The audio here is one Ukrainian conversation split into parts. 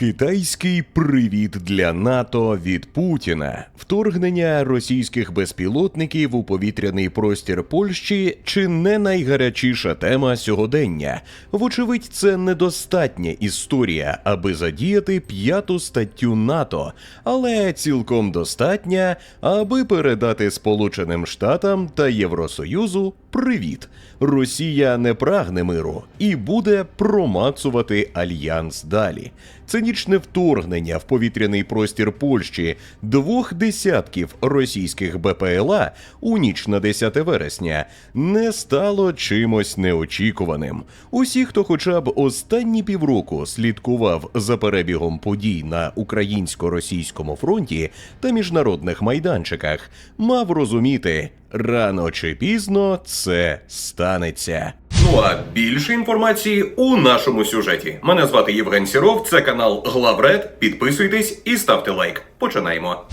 Китайський привіт для НАТО від Путіна, вторгнення російських безпілотників у повітряний простір Польщі чи не найгарячіша тема сьогодення. Вочевидь, це недостатня історія, аби задіяти п'яту статтю НАТО, але цілком достатня, аби передати Сполученим Штатам та Євросоюзу привіт. Росія не прагне миру і буде промацувати альянс далі. Цинічне вторгнення в повітряний простір Польщі двох десятків російських БПЛА у ніч на 10 вересня не стало чимось неочікуваним. Усі, хто хоча б останні півроку слідкував за перебігом подій на українсько-російському фронті та міжнародних майданчиках, мав розуміти, рано чи пізно це станеться. Ну а більше інформації у нашому сюжеті. Мене звати Євген Сіров, це канал Главред. Підписуйтесь і ставте лайк. Починаємо.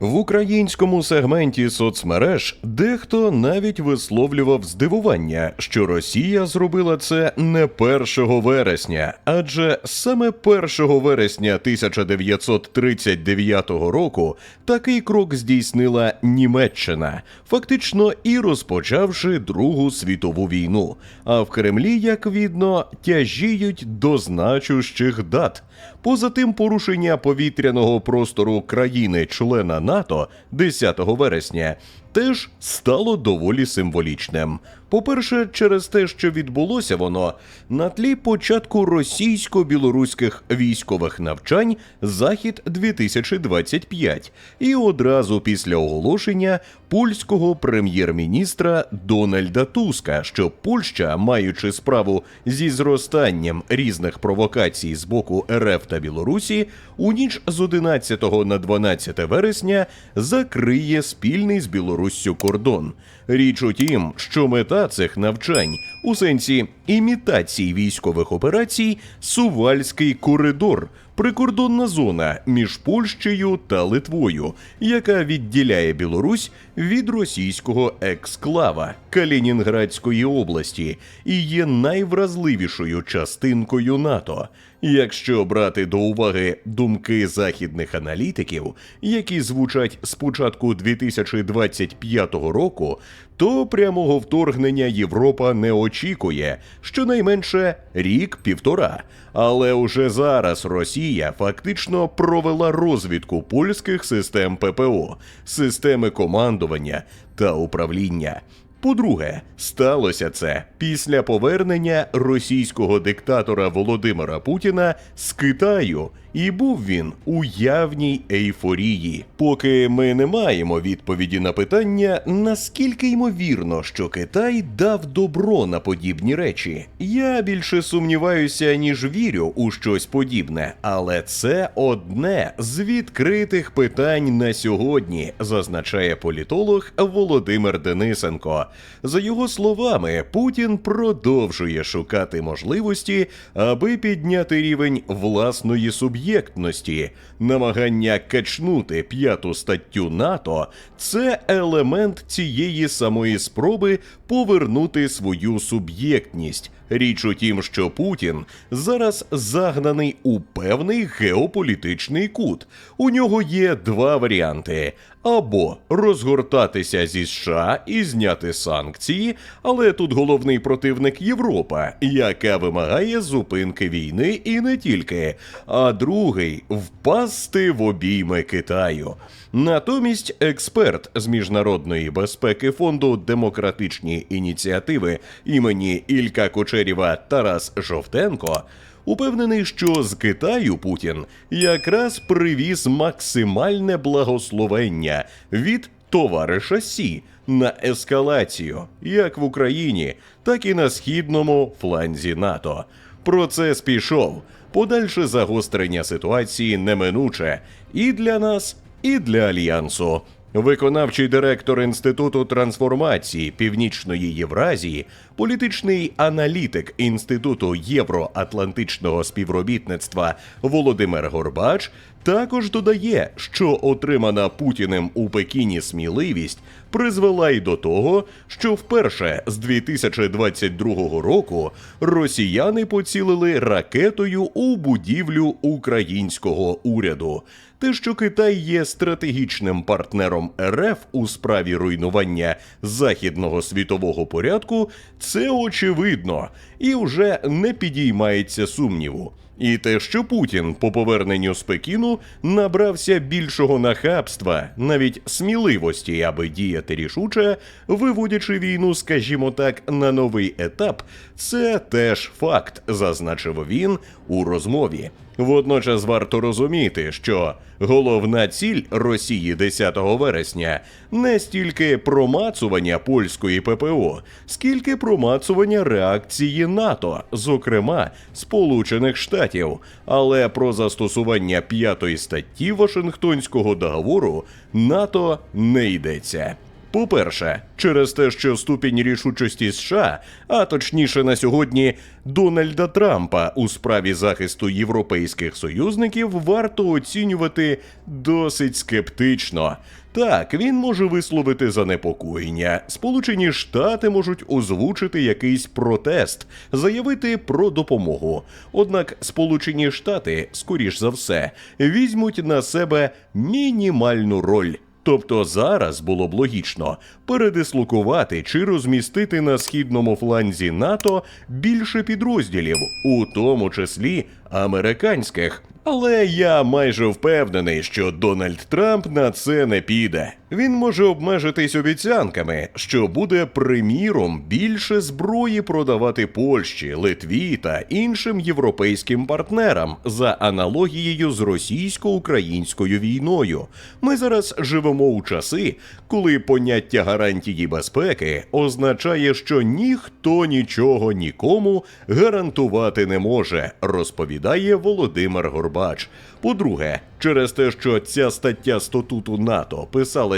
В українському сегменті соцмереж дехто навіть висловлював здивування, що Росія зробила це не 1 вересня, адже саме 1 вересня 1939 року такий крок здійснила Німеччина, фактично і розпочавши Другу світову війну. А в Кремлі, як видно, тяжіють до значущих дат. Поза тим, порушення повітряного простору країни-члена НАТО 10 вересня теж стало доволі символічним. По-перше, через те, що відбулося воно на тлі початку російсько-білоруських військових навчань Захід 2025 і одразу після оголошення польського прем'єр-міністра Дональда Туска, що Польща, маючи справу зі зростанням різних провокацій з боку РФ та Білорусі, у ніч з 11 на 12 вересня закриє спільний з Білоруссю кордон. Річ у тім, що мета цих навчань у сенсі імітації військових операцій Сувальський коридор. Прикордонна зона між Польщею та Литвою, яка відділяє Білорусь від російського ексклава Калінінградської області і є найвразливішою частинкою НАТО. Якщо брати до уваги думки західних аналітиків, які звучать з початку 2025 року, то прямого вторгнення Європа не очікує щонайменше рік-півтора. Але уже зараз Росія фактично провела розвідку польських систем ППО, системи командування та управління. По-друге, сталося це після повернення російського диктатора Володимира Путіна з Китаю, і був він у явній ейфорії. Поки ми не маємо відповіді на питання, наскільки ймовірно, що Китай дав добро на подібні речі. Я більше сумніваюся, ніж вірю у щось подібне, але це одне з відкритих питань на сьогодні, зазначає політолог Володимир Денисенко. За його словами, Путін продовжує шукати можливості, аби підняти рівень власної суб'єктності. Намагання качнути п'яту статтю НАТО це елемент цієї самої спроби повернути свою суб'єктність. Річ у тім, що Путін зараз загнаний у певний геополітичний кут. У нього є два варіанти: або розгортатися зі США і зняти санкції, але тут головний противник Європа, яка вимагає зупинки війни і не тільки, а другий впасти в обійми Китаю. Натомість експерт з міжнародної безпеки фонду демократичні ініціативи імені Ілька Кочерєва Тарас Жовтенко упевнений, що з Китаю Путін якраз привіз максимальне благословення від товариша Сі на ескалацію, як в Україні, так і на східному фланзі НАТО. Процес пішов. Подальше загострення ситуації неминуче і для нас, і для альянсу. Виконавчий директор Інституту трансформації Північної Євразії, політичний аналітик Інституту євроатлантичного співробітництва Володимир Горбач Також додає, що отримана Путіним у Пекіні сміливість призвела й до того, що вперше з 2022 року росіяни поцілили ракетою у будівлю українського уряду. Те, що Китай є стратегічним партнером РФ у справі руйнування західного світового порядку, очевидно і вже не підіймається сумніву. І те, що Путін по поверненню з Пекіну набрався більшого нахабства, навіть сміливості, аби діяти рішуче, виводячи війну, скажімо так, на новий етап, це теж факт, зазначив він у розмові. Водночас варто розуміти, що головна ціль Росії 10 вересня не стільки промацування польської ППО, скільки промацування реакції НАТО, зокрема Сполучених Штатів. Але про застосування п'ятої статті Вашингтонського договору НАТО не йдеться. По-перше, через те, що ступінь рішучості США, а точніше на сьогодні Дональда Трампа у справі захисту європейських союзників варто оцінювати досить скептично. Так, він може висловити занепокоєння. Сполучені Штати можуть озвучити якийсь протест, заявити про допомогу. Однак Сполучені Штати, скоріш за все, візьмуть на себе мінімальну роль. Тобто зараз було б логічно передислокувати чи розмістити на східному фланзі НАТО більше підрозділів, у тому числі американських. Але я майже впевнений, що Дональд Трамп на це не піде. Він може обмежитись обіцянками, що буде приміром більше зброї продавати Польщі, Литві та іншим європейським партнерам за аналогією з російсько-українською війною. Ми зараз живемо у часи, коли поняття гарантії безпеки означає, що ніхто нічого нікому гарантувати не може, розповідає Володимир Горбач. По-друге, через те, що ця стаття статуту НАТО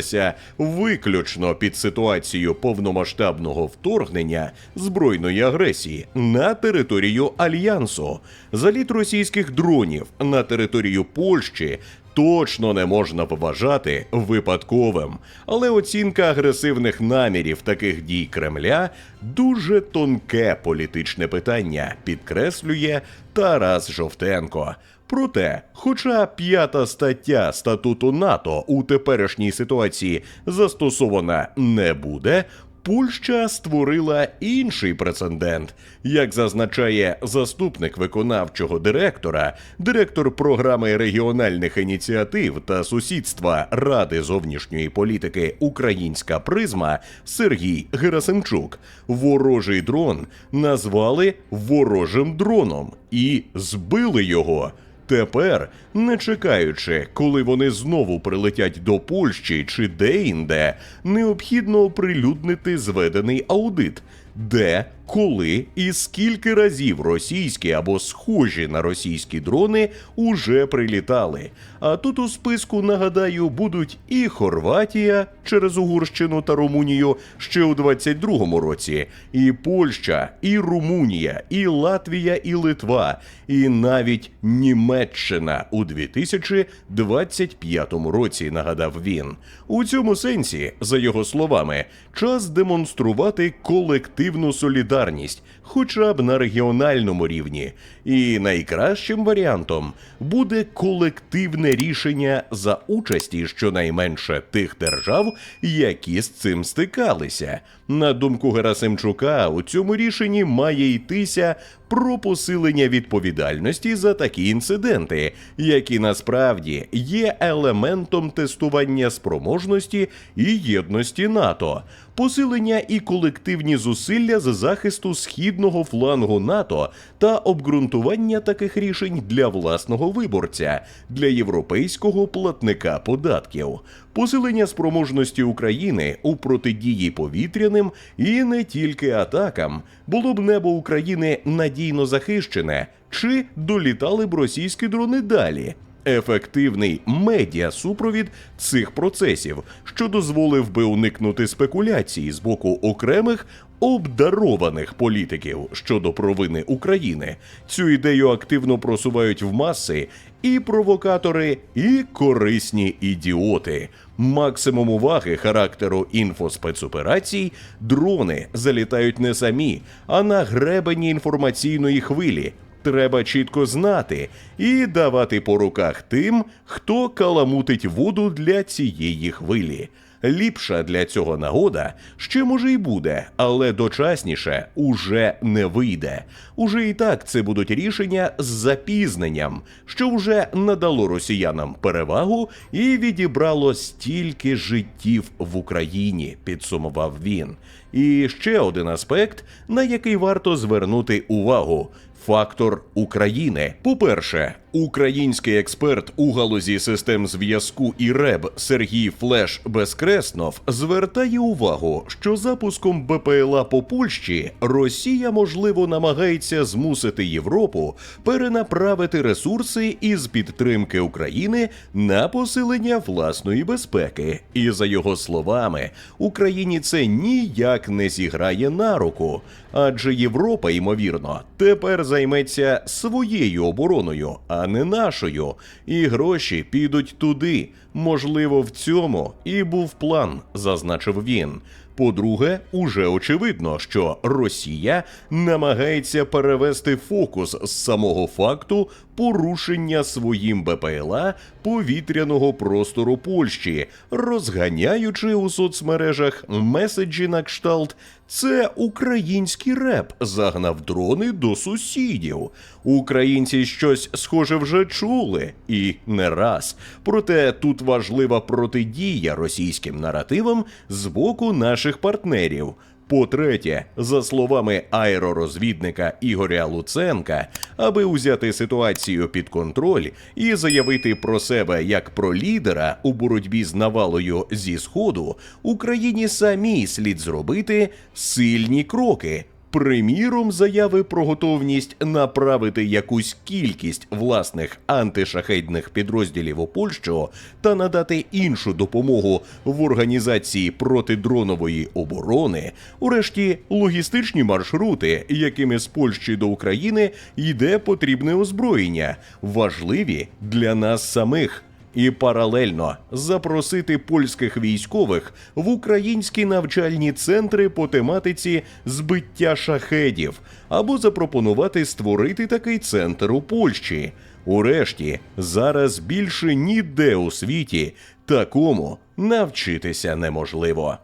писалася виключно під ситуацію повномасштабного вторгнення збройної агресії на територію альянсу, заліт російських дронів на територію Польщі. Точно не можна вважати випадковим, але оцінка агресивних намірів таких дій Кремля дуже тонке політичне питання, підкреслює Тарас Жовтенко. Проте, хоча п'ята стаття статуту НАТО у теперішній ситуації застосована не буде. Польща створила інший прецедент, як зазначає заступник виконавчого директора, директор програми регіональних ініціатив та сусідства Ради зовнішньої політики Українська призма Сергій Герасимчук. Ворожий дрон назвали ворожим дроном і збили його. Тепер, не чекаючи, коли вони знову прилетять до Польщі чи де-інде, необхідно оприлюднити зведений аудит, де, коли і скільки разів російські або схожі на російські дрони уже прилітали. А тут у списку, нагадаю, будуть і Хорватія через Угорщину та Румунію ще у 22-му році, і Польща, і Румунія, і Латвія, і Литва, і навіть Німеччина у 2025 році, нагадав він. У цьому сенсі, за його словами, час демонструвати колективну солідарність, хоча б на регіональному рівні. І найкращим варіантом буде колективне рішення за участі щонайменше тих держав, які з цим стикалися. На думку Герасимчука, у цьому рішенні має йтися про посилення відповідальності за такі інциденти, які насправді є елементом тестування спроможності і єдності НАТО, посилення і колективні зусилля з захисту східного флангу НАТО та обґрунтування таких рішень для власного виборця, для європейського платника податків. Посилення спроможності України у протидії повітряним і не тільки атакам було б небо України надійно захищене, чи долітали б російські дрони далі. Ефективний медіасупровід цих процесів, що дозволив би уникнути спекуляцій з боку окремих обдарованих політиків щодо провини України. Цю ідею активно просувають в маси і провокатори, і корисні ідіоти. Максимум уваги характеру інфоспецоперацій дрони залітають не самі, а на гребені інформаційної хвилі. Треба чітко знати і давати по руках тим, хто каламутить воду для цієї хвилі. Ліпша для цього нагода ще може й буде, але дочасніше уже не вийде. Уже і так це будуть рішення з запізненням, що вже надало росіянам перевагу і відібрало стільки життів в Україні, підсумував він. І ще один аспект, на який варто звернути увагу. Фактор України. По-перше, український експерт у галузі систем зв'язку і РЕБ Сергій Флеш Безкреснов звертає увагу, що запуском БПЛА по Польщі Росія можливо намагається змусити Європу перенаправити ресурси із підтримки України на посилення власної безпеки. І за його словами, Україні це ніяк не зіграє на руку, адже Європа, ймовірно, тепер займеться своєю обороною, а не нашою, і гроші підуть туди. Можливо, в цьому і був план, зазначив він. По-друге, уже очевидно, що Росія намагається перевести фокус з самого факту порушення своїм БПЛА повітряного простору Польщі, розганяючи у соцмережах меседжі на кшталт це український реп загнав дрони до сусідів. Українці щось схоже вже чули і не раз. Проте тут важлива протидія російським наративам з боку наших партнерів. По-третє, за словами аеророзвідника Ігоря Луценка, аби узяти ситуацію під контроль і заявити про себе як про лідера у боротьбі з навалою зі сходу, Україні самій слід зробити сильні кроки. Приміром, заяви про готовність направити якусь кількість власних антишахедних підрозділів у Польщу та надати іншу допомогу в організації протидронової оборони, урешті логістичні маршрути, якими з Польщі до України йде потрібне озброєння, важливі для нас самих і паралельно запросити польських військових в українські навчальні центри по тематиці збиття шахедів або запропонувати створити такий центр у Польщі. Урешті, зараз більше ніде у світі такому навчитися неможливо.